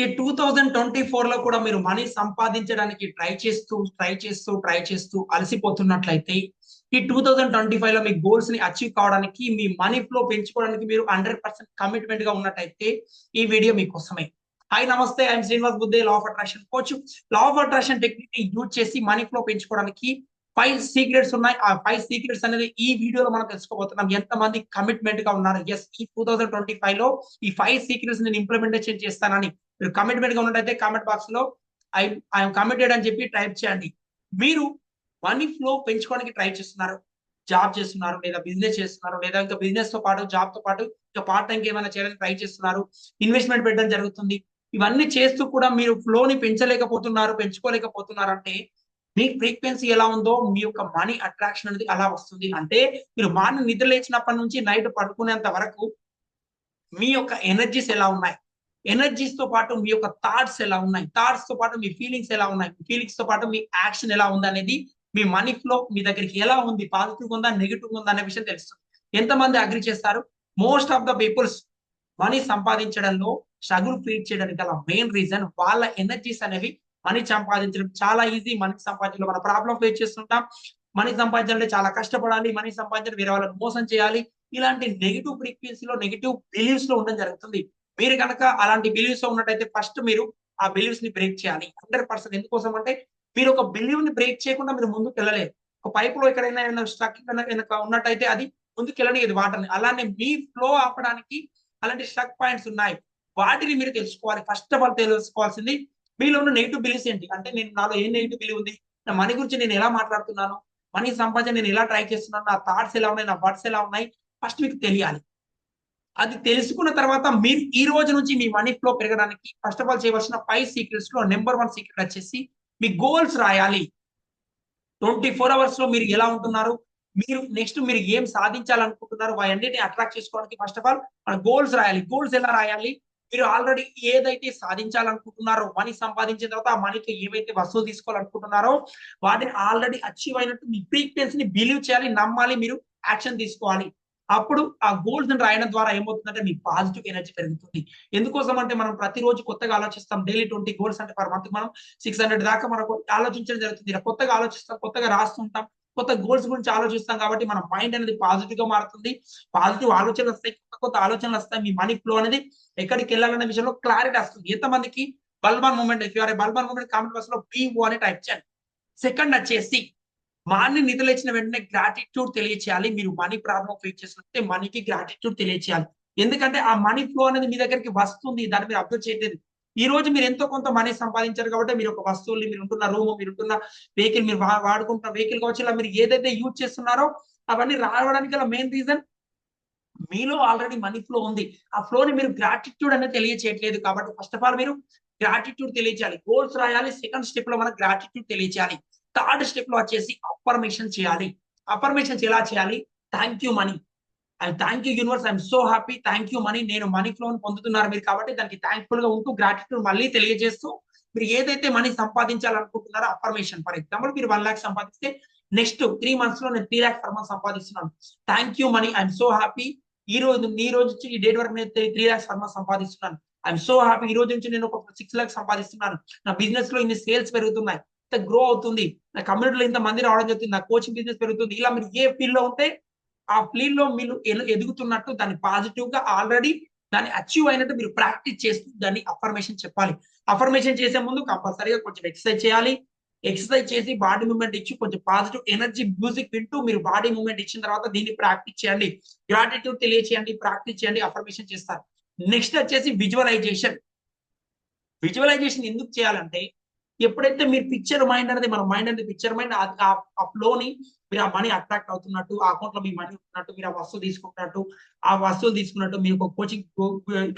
ఈ two thousand twenty ఫోర్లో కూడా మీరు మనీ సంపాదించడానికి ట్రై చేస్తూ ట్రై చేస్తూ ట్రై చేస్తూ అలసిపోతున్నట్లయితే ఈ టూ థౌజండ్ ట్వంటీ ఫైవ్లో మీ గోల్స్ని అచీవ్ కావడానికి మీ మనీ ఫ్లో పెంచుకోవడానికి మీరు హండ్రెడ్ పర్సెంట్ కమిట్మెంట్గా ఉన్నట్టయితే ఈ వీడియో మీకోసమే. హాయ్ నమస్తే I'm Srinivas Buddhe law of attraction coach law of attraction టెక్నిక్ని use చేసి మనీ ఫ్లో పెంచుకోవడానికి ఫైవ్ సీక్రెట్స్ ఉన్నాయి. ఆ ఫైవ్ సీక్రెట్స్ అనేది ఈ వీడియోలో మనం తెలుసుకోబోతున్నాం. ఎంత మంది కమిట్మెంట్గా ఉన్నారు? ఎస్ ఈ టూ థౌసండ్ ట్వంటీ ఫైవ్లో ఈ ఫైవ్ సీక్రెట్స్ నేను ఇంప్లిమెంటేషన్ చేస్తానని మీరు కమిట్మెంట్గా ఉన్నట్టయితే కామెంట్ బాక్స్లో ఐ ఐఎమ్ కమిటెడ్ అని చెప్పి టైప్ చేయండి. మీరు మనీ ఫ్లో పెంచుకోవడానికి ట్రై చేస్తున్నారు. జాబ్ చేస్తున్నారు లేదా బిజినెస్ చేస్తున్నారు లేదా ఇంకా బిజినెస్తో పాటు జాబ్తో పాటు ఇంకా పార్ట్ టైం ఏమైనా చేయడానికి ట్రై చేస్తున్నారు. ఇన్వెస్ట్మెంట్ పెట్టడం జరుగుతుంది. ఇవన్నీ చేస్తూ కూడా మీరు ఫ్లోని పెంచలేకపోతున్నారు పెంచుకోలేకపోతున్నారు అంటే మీ ఫ్రీక్వెన్సీ ఎలా ఉందో మీ యొక్క మనీ అట్రాక్షన్ అనేది అలా వస్తుంది. అంటే మీరు మార్నింగ్ నిద్ర లేచినప్పటి నుంచి నైట్ పడుకునేంత వరకు మీ యొక్క ఎనర్జీస్ ఎలా ఉన్నాయి? ఎనర్జీస్తో పాటు మీ యొక్క థాట్స్ ఎలా ఉన్నాయి? థాట్స్తో పాటు మీ ఫీలింగ్స్ ఎలా ఉన్నాయి? ఫీలింగ్స్తో పాటు మీ యాక్షన్ ఎలా ఉంది అనేది మీ మనీ ఫ్లో మీ దగ్గరికి ఎలా ఉంది? పాజిటివ్ ఉందా? నెగిటివ్ ఉందా? అనే విషయం తెలుస్తుంది. ఎంతమంది అగ్రి చేస్తారు? Most of the peoples money సంపాదించడంలో struggle feel చేయడానికి గల మెయిన్ రీజన్ వాళ్ళ ఎనర్జీస్ అనేవి మనీ సంపాదించడం. చాలా ఈజీ మనీ సంపాదించడం మన ప్రాబ్లం ఫేస్ చేస్తుంటాం. మనీ సంపాదించాలంటే చాలా కష్టపడాలి. మనీ సంపాదించడం వేరే వాళ్ళని మోసం చేయాలి. ఇలాంటి నెగిటివ్ ఫ్రీక్వెన్సీలో నెగిటివ్ బిలీవ్స్లో ఉండడం జరుగుతుంది. మీరు కనుక అలాంటి బిలీవ్స్లో ఉన్నట్టయితే ఫస్ట్ మీరు ఆ బిలీవ్స్ని బ్రేక్ చేయాలి. హండ్రెడ్ పర్సెంట్ ఎందుకోసం అంటే మీరు ఒక బిలీవ్ని బ్రేక్ చేయకుండా మీరు ముందుకు వెళ్ళలేదు ఒక పైప్లో ఎక్కడైనా స్ట్రక్ కనుక ఉన్నట్టయితే అది ముందుకు వెళ్ళనియదు వాటర్ని అలానే మీ ఫ్లో ఆపడానికి అలాంటి స్ట్రక్ పాయింట్స్ ఉన్నాయి. వాటిని మీరు తెలుసుకోవాలి. ఫస్ట్ ఆఫ్ ఆల్ తెలుసుకోవాల్సింది మీలో ఉన్న నెగిటివ్ బిలీవ్స్ ఏంటి? అంటే నేను నాలో ఏం నెగిటివ్ బిలీవ్ ఉంది? నా మనీ గురించి నేను ఎలా మాట్లాడుతున్నాను? మనీ సంపాదన నేను ఎలా ట్రై చేస్తున్నాను? నా థాట్స్ ఎలా ఉన్నాయి? నా వర్డ్స్ ఎలా ఉన్నాయి? ఫస్ట్ మీకు తెలియాలి. అది తెలుసుకున్న తర్వాత మీరు ఈ రోజు నుంచి మీ మనీ ఫ్లో పెరగడానికి ఫస్ట్ ఆఫ్ ఆల్ చేయవలసిన ఫైవ్ సీక్రెట్స్లో నెంబర్ వన్ సీక్రెట్ వచ్చేసి మీ గోల్స్ రాయాలి. ట్వంటీ ఫోర్ అవర్స్లో మీరు ఎలా ఉంటున్నారు? మీరు నెక్స్ట్ మీరు ఏం సాధించాలనుకుంటున్నారు? వాటన్నిటిని అట్రాక్ట్ చేసుకోవడానికి ఫస్ట్ ఆఫ్ ఆల్ మన గోల్స్ రాయాలి. గోల్స్ ఎలా రాయాలి? మీరు ఆల్రెడీ ఏదైతే సాధించాలనుకుంటున్నారో మనీ సంపాదించిన తర్వాత ఆ మనీతో ఏవైతే వస్తువులు తీసుకోవాలనుకుంటున్నారో వాటిని ఆల్రెడీ అచీవ్ అయినట్టు మీ ఫ్రీక్వెన్సీని బిలీవ్ చేయాలి నమ్మాలి మీరు యాక్షన్ తీసుకోవాలి. అప్పుడు ఆ గోల్స్ రాయడం ద్వారా ఏమవుతుందంటే మీ పాజిటివ్ ఎనర్జీ పెరుగుతుంది. ఎందుకోసం అంటే మనం ప్రతిరోజు కొత్తగా ఆలోచిస్తాం. డైలీ ట్వంటీ గోల్స్ అంటే పర్ మంత్ మనం సిక్స్ హండ్రెడ్ దాకా మనకు ఆలోచించడం జరుగుతుంది. ఇలా కొత్తగా ఆలోచిస్తాం కొత్తగా రాస్తుంటాం కొత్త గోల్స్ గురించి ఆలోచిస్తాం కాబట్టి మన మైండ్ అనేది పాజిటివ్గా మారుతుంది. పాజిటివ్ ఆలోచనలు వస్తాయి కొత్త కొత్త ఆలోచనలు వస్తాయి. మీ మనీ ఫ్లో అనేది ఎక్కడికి వెళ్ళాలనే విషయంలో క్లారిటీ వస్తుంది. ఎంతమందికి? Bulb on moment if you're bulb on moment comment బాక్స్లో పిఓ అని టైప్ చేయండి. సెకండ్ వచ్చేసి మార్నింగ్ నిధులు ఇచ్చిన వెంటనే గ్రాటిట్యూడ్ తెలియచేయాలి. మీరు మనీ ప్రాబ్లం ఫేస్ చేసినట్టే మనీకి గ్రాటిట్యూడ్ తెలియచేయాలి. ఎందుకంటే ఆ మనీ ఫ్లో అనేది మీ దగ్గరికి వస్తుంది. దాన్ని మీరు అబ్జర్వ్ చేయలేదు. ఈ రోజు మీరు ఎంతో కొంత మనీ సంపాదించారు కాబట్టి మీరు ఒక వస్తువులు మీరు ఉంటున్న రూమ్ మీరు ఉంటున్న వెహికల్ మీరు వాడుకుంటున్న వెహికల్ కావచ్చు ఇలా మీరు ఏదైతే యూజ్ చేస్తున్నారో అవన్నీ రావడానికి గల మెయిన్ రీజన్ మీలో ఆల్రెడీ మనీ ఫ్లో ఉంది. ఆ ఫ్లోని మీరు గ్రాటిట్యూడ్ అనేది తెలియచేయట్లేదు కాబట్టి ఫస్ట్ ఆఫ్ ఆల్ మీరు గ్రాటిట్యూడ్ తెలియచేయాలి. గోల్స్ రాయాలి. సెకండ్ స్టెప్లో మనం గ్రాటిట్యూడ్ తెలియచేయాలి. థర్డ్ స్టెప్లో వచ్చేసి అఫర్మేషన్ చేయాలి. అఫర్మేషన్స్ ఎలా చేయాలి? Thank you money I thank you universe I'm so happy thank you money నేను మనీ ఫ్లో పొందుతున్నారు మీరు కాబట్టి దానికి థ్యాంక్ఫుల్గా ఉంటూ గ్రాటిట్యూడ్ మళ్ళీ తెలియజేస్తూ మీరు ఏదైతే మనీ సంపాదించాలనుకుంటున్నారో అఫర్మేషన్ ఫర్ ఎగ్జాంపుల్ మీరు వన్ ల్యాక్ సంపాదిస్తే నెక్స్ట్ త్రీ మంత్స్లో నేను three lakh per month సంపాదిస్తున్నాను. Thank you money I'm so happy ఈ రోజు ఈ రోజు నుంచి ఈ డేట్ వరకు నేను త్రీ లాక్స్ పర్ మంత్ సంపాదిస్తున్నాను. ఐఎమ్ సో హ్యాపీ ఈ రోజు నుంచి నేను ఒక సిక్స్ లాక్స్ సంపాదిస్తున్నాను. నా బిజినెస్లో ఇన్ని సేల్స్ పెరుగుతున్నాయి. ఇంత గ్రో అవుతుంది. నా కమ్యూనిటీలో ఇంత మంది రావడం జరుగుతుంది. నా కోచింగ్ బిజినెస్ పెరుగుతుంది. ఇలా మీరు ఏ ఫీల్డ్లో ఉంటే ఆ ఫీల్డ్లో మీరు ఎదుగుతున్నట్టు దాన్ని పాజిటివ్గా ఆల్రెడీ దాన్ని అచీవ్ అయినట్టు మీరు ప్రాక్టీస్ చేస్తూ దాన్ని అఫర్మేషన్ చెప్పాలి. అఫర్మేషన్ చేసే ముందు కంపల్సరీగా కొంచెం ఎక్సర్సైజ్ చేయాలి. ఎక్సర్సైజ్ చేసి బాడీ మూమెంట్ ఇచ్చి కొంచెం పాజిటివ్ ఎనర్జీ మ్యూజిక్ వింటూ మీరు బాడీ మూమెంట్ ఇచ్చిన తర్వాత దీన్ని ప్రాక్టీస్ చేయండి. గ్రాటిట్యూడ్ తెలియచేయండి. ప్రాక్టీస్ చేయండి. అఫర్మేషన్ చేస్తారు. నెక్స్ట్ వచ్చేసి విజువలైజేషన్ విజువలైజేషన్ ఎందుకు చేయాలంటే ఎప్పుడైతే మీరు పిక్చర్ మైండ్ అనేది మన మైండ్ అనేది పిక్చర్ మైండ్ ఆ ఫ్లోని మీరు ఆ మనీ అట్రాక్ట్ అవుతున్నట్టు ఆ అకౌంట్లో మీ మనీ ఉంటున్నట్టు మీరు ఆ వస్తువు తీసుకుంటున్నట్టు ఆ వస్తువులు తీసుకున్నట్టు మీ యొక్క కోచింగ్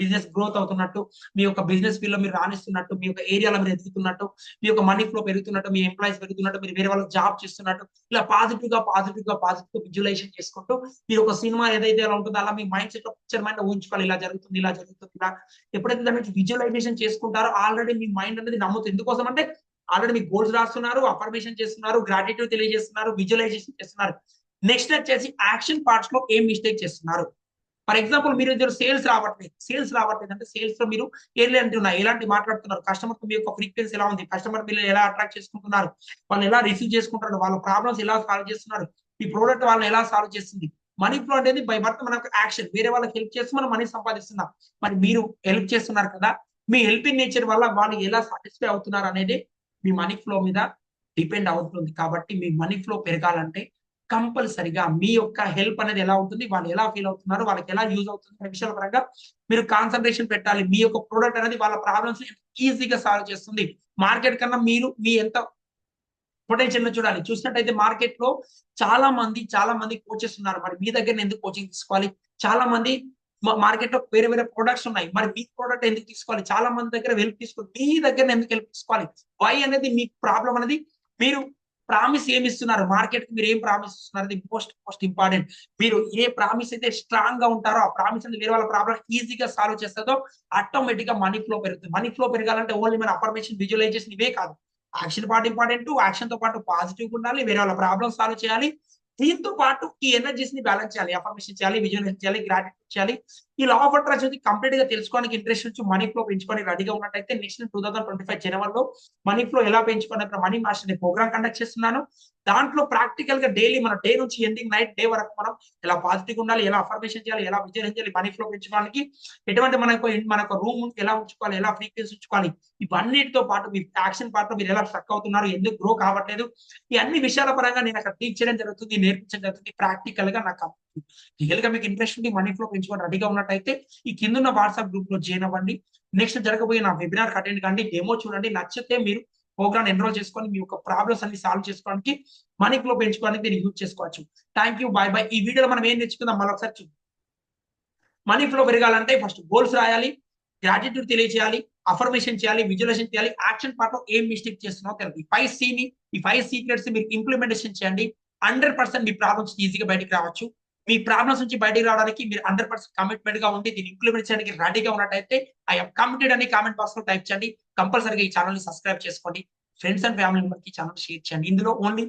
బిజినెస్ గ్రోత్ అవుతున్నట్టు మీ యొక్క బిజినెస్ ఫీల్డ్లో మీరు రాణిస్తున్నట్టు మీ యొక్క ఏరియాలో మీరు ఎదుగుతున్నట్టు మీ యొక్క మనీ ఫ్లో పెరుగుతున్నట్టు మీ ఎంప్లాయీస్ పెరుగుతున్నట్టు మీరు వేరే వాళ్ళకి జాబ్ చేస్తున్నట్టు ఇలా పాజిటివ్గా పాజిటివ్గా పాజిటివ్ విజువలైజేషన్ చేసుకుంటూ మీరు ఒక సినిమా ఏదైతే ఎలా ఉంటుందో అలా మీ మైండ్ సెట్లో పిక్చర్ మైండ్ ఊహించుకోవాలి. ఇలా జరుగుతుంది ఇలా జరుగుతుంది ఇలా. ఎప్పుడైతే దానికి విజువలైజేషన్ చేసుకుంటారో ఆల్రెడీ మీ మైండ్ అనేది నమ్ముతుంది. ఎందుకోసం అంటే ఆల్రెడీ మీ గోల్స్ రాస్తున్నారు అఫర్మేషన్ చేస్తున్నారు గ్రాటిట్యూడ్ తెలియజేస్తున్నారు విజువలైజేషన్ చేస్తున్నారు. నెక్స్ట్ వచ్చేసి యాక్షన్ పార్ట్స్లో ఏం మిస్టేక్ చేస్తున్నారు? ఫర్ ఎగ్జాంపుల్ మీరు ఇద్దరు సేల్స్ రావట్లేదు. సేల్స్ రావట్లేదు అంటే సేల్స్లో మీరు ఎలాంటి ఉన్నాయి? ఎలాంటి మాట్లాడుతున్నారు? కస్టమర్ మీ యొక్క ఫ్రీక్వెన్సీ ఎలా ఉంది? కస్టమర్ మీరు ఎలా అట్రాక్ట్ చేసుకుంటున్నారు? వాళ్ళు ఎలా రిసీవ్ చేసుకుంటారు వాళ్ళ ప్రాబ్లమ్స్ ఎలా సాల్వ్ చేస్తున్నారు? ఈ ప్రోడక్ట్ వాళ్ళని ఎలా సాల్వ్ చేస్తుంది? మనీ ఫ్లో అనేది బై బర్త్ మనకు యాక్షన్ వేరే వాళ్ళకి హెల్ప్ చేసి మనం మనీ సంపాదిస్తున్నాం. మరి మీరు హెల్ప్ చేస్తున్నారు కదా? మీ హెల్పింగ్ నేచర్ వల్ల వాళ్ళు ఎలా సాటిస్ఫై అవుతున్నారు అనేది మీ మనీ ఫ్లో మీద డిపెండ్ అవుతుంది. కాబట్టి మీ మనీ ఫ్లో పెరగాలంటే కంపల్సరిగా మీ యొక్క హెల్ప్ అనేది ఎలా ఉంటుంది? వాళ్ళు ఎలా ఫీల్ అవుతున్నారు వాళ్ళకి ఎలా యూజ్ అవుతుంది అనే విషయాల పరంగా మీరు కాన్సన్ట్రేషన్ పెట్టాలి. మీ యొక్క ప్రోడక్ట్ అనేది వాళ్ళ ప్రాబ్లమ్స్ ఈజీగా సాల్వ్ చేస్తుంది. మార్కెట్ కన్నా మీరు మీ ఎంత పొటెన్షియల్ చూడాలి. చూసినట్టయితే మార్కెట్లో చాలా మంది చాలా మంది కోచెస్ ఉన్నారు. మరి మీ దగ్గర ఎందుకు కోచింగ్ తీసుకోవాలి? చాలా మంది మార్కెట్లో వేరే వేరే ప్రొడక్ట్స్ ఉన్నాయి. మరి మీ ప్రోడక్ట్ ఎందుకు తీసుకోవాలి? చాలా మంది దగ్గర హెల్ప్ తీసుకోవాలి మీ దగ్గర ఎందుకు హెల్ప్ తీసుకోవాలి? వై అనేది మీ ప్రాబ్లం అనేది మీరు ప్రామిస్ ఏమి ఇస్తున్నారు? మార్కెట్కి మీరు ఏం ప్రామిస్ ఇస్తున్నారు అది మోస్ట్ మోస్ట్ ఇంపార్టెంట్ మీరు ఏ ప్రామిస్ అయితే స్ట్రాంగ్గా ఉంటారో ఆ ప్రామిస్ అనేది వేరే వాళ్ళ ప్రాబ్లం ఈజీగా సాల్వ్ చేస్తుందో ఆటోమేటిక్గా మనీ ఫ్లో పెరుగుతుంది. మనీ ఫ్లో పెరగాలంటే ఓన్లీ మన అఫర్మేషన్ విజువలైజేషన్ ఇవే కాదు. యాక్షన్ పార్ట్ ఇంపార్టెంట్ యాక్షన్తో పాటు పాజిటివ్ ఉండాలి వేరే వాళ్ళ ప్రాబ్లం సాల్వ్ చేయాలి. దీంతో పాటు ఈ ఎనర్జీస్ని బ్యాలెన్స్ చేయాలి అఫర్మేషన్ చేయాలి విజువలైజ్ చేయాలి గ్రాటిట్యూడ్ చేయాలి ఈ లా ఆఫ్ అట్రాక్షన్ కంప్లీట్గా తెలుసుకోవడానికి ఇంట్రెస్ట్ నుంచి మనీ ఫ్లో పెంచుకొని రెడీగా ఉన్నట్టయితే next two thousand twenty five జనవరిలో మనీ ఫ్లో ఎలా పెంచుకునే మనీ మాస్టర్ అనే ప్రోగ్రామ్ కండక్ట్ చేస్తున్నాను. దాంట్లో ప్రాక్టికల్గా డైలీ మన డే నుంచి ఎండింగ్ నైట్ డే వరకు మనం ఎలా పాజిటివ్ ఉండాలి ఎలా అఫర్మేషన్ చేయాలి ఎలా విజయం చేయాలి మనీ ఫ్లో పెంచుకోవడానికి ఎటువంటి మనకు మనకు రూమ్ ఎలా ఉంచుకోవాలి ఎలా ఫ్రీక్వెన్సీ ఉంచుకోవాలి ఇవన్నిటితో పాటు మీ యాక్షన్ పార్ట్ మీరు ఎలా స్ట్రక్ అవుతున్నారు ఎందుకు గ్రో కావట్లేదు ఈ అన్ని విషయాల పరంగా నేను అక్కడ టీచ్ చేయడం జరుగుతుంది నేర్పించడం జరుగుతుంది ప్రాక్టికల్గా నాకు రియల్గా మీకు ఇంట్రెస్ట్ ఉండి మనీ ఫ్లో పెంచుకొని రెడీగా ఉన్నట్టయితే ఈ కింద వాట్సాప్ గ్రూప్లో జాయిన్ అవ్వండి. నెక్స్ట్ జరగబోయే నా వెబినార్ అటెండ్ కండి. డెమో చూడండి. నచ్చితే మీరు ప్రోగ్రామ్ ఎన్రోల్ చేసుకొని మీ యొక్క ప్రాబ్లమ్స్ అన్ని సాల్వ్ చేసుకోవడానికి మనీ ఫ్లో పెంచుకోవడానికి మీరు యూజ్ చేసుకోవచ్చు. థ్యాంక్ యూ బాయ్ బాయ్ ఈ వీడియోలో మనం ఏం నేర్చుకుందాం? మళ్ళీ ఒకసారి చూద్దాం. మనీ ఫ్లో పెరగాలంటే ఫస్ట్ గోల్స్ రాయాలి. గ్రాటిట్యూడ్ తెలియజేయాలి అఫర్మేషన్ చేయాలి. విజువలైజేషన్ చేయాలి. యాక్షన్ పార్ట్లో ఏం మిస్టేక్ చేస్తున్నావు తెలియదు. ఈ ఫైవ్ సీని ఈ ఫైవ్ సీక్రెట్స్ మీరు ఇంప్లిమెంటేషన్ చేయండి. హండ్రెడ్ పర్సెంట్ మీ ప్రాబ్లమ్స్ ఈజీగా బయటకు రావచ్చు. మీ ప్రాబ్లమ్స్ నుంచి బయటికి రావడానికి మీరు హండ్రెడ్ పర్సెంట్ కమిట్మెంట్గా ఉండి దీన్ని ఇంప్లిమెంట్ చేయడానికి రెడీగా ఉన్నట్టయితే ఐ కమిటెడ్ అని కామెంట్ బాక్స్లో టైప్ చేయండి. కంపల్సరీగా ఈ ఛానల్ని సబ్స్క్రైబ్ చేసుకోండి. ఫ్రెండ్స్ అండ్ ఫ్యామిలీ మెంబర్కి ఛానల్ షేర్ చేయండి. ఇందులో ఓన్లీ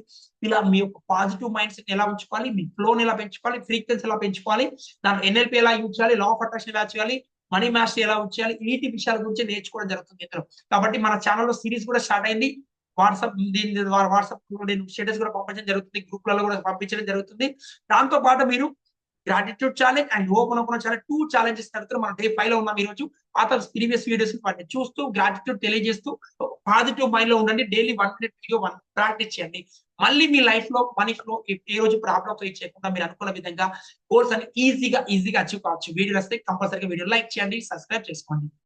ఇలా మీ యొక్క పాజిటివ్ మైండ్ సెట్ ఎలా ఉంచుకోవాలి? మీ ఫ్లోని ఎలా పెంచుకోవాలి? ఫ్రీక్వెన్సీ ఎలా పెంచుకోవాలి? దాని ఎన్ఎల్పి ఎలా యూజ్ చేయాలి? లా ఆఫ్ అట్రాక్షన్ ఎలా చేయాలి? మనీ మాస్టర్ ఎలా ఉంచాలి వీటి విషయాల గురించి నేర్చుకోవడం జరుగుతుంది ఇందులో. కాబట్టి మన ఛానల్లో సిరీస్ కూడా స్టార్ట్ అయింది. వాట్సాప్ దీని ద్వారా వాట్సాప్ నేను స్టేటస్ కూడా పంపించడం జరుగుతుంది గ్రూప్లలో కూడా పంపించడం జరుగుతుంది. దాంతో పాటు మీరు gratitude challenge and open open challenge two challenges నడుతున్నారు మనం డే ఫైవ్లో ఉన్నాం ఈ రోజు పాత ప్రీవియస్ వీడియోస్ వాటిని చూస్తూ గ్రాటిట్యూడ్ తెలియజేస్తూ పాజిటివ్ మైండ్లో ఉండండి. Daily one minute video one practice చేయండి. మళ్ళీ మీ లైఫ్లో మనీ ఫ్లో ఏ రోజు ప్రాబ్లమ్ ఫేస్ చేయకుండా మీరు అనుకున్న విధంగా కోర్స్ అని ఈజీగా ఈజీగా అచీవ్ కావచ్చు. వీడియో వస్తే కంపల్సరీగా వీడియో లైక్ చేయండి సబ్స్క్రైబ్ చేసుకోండి.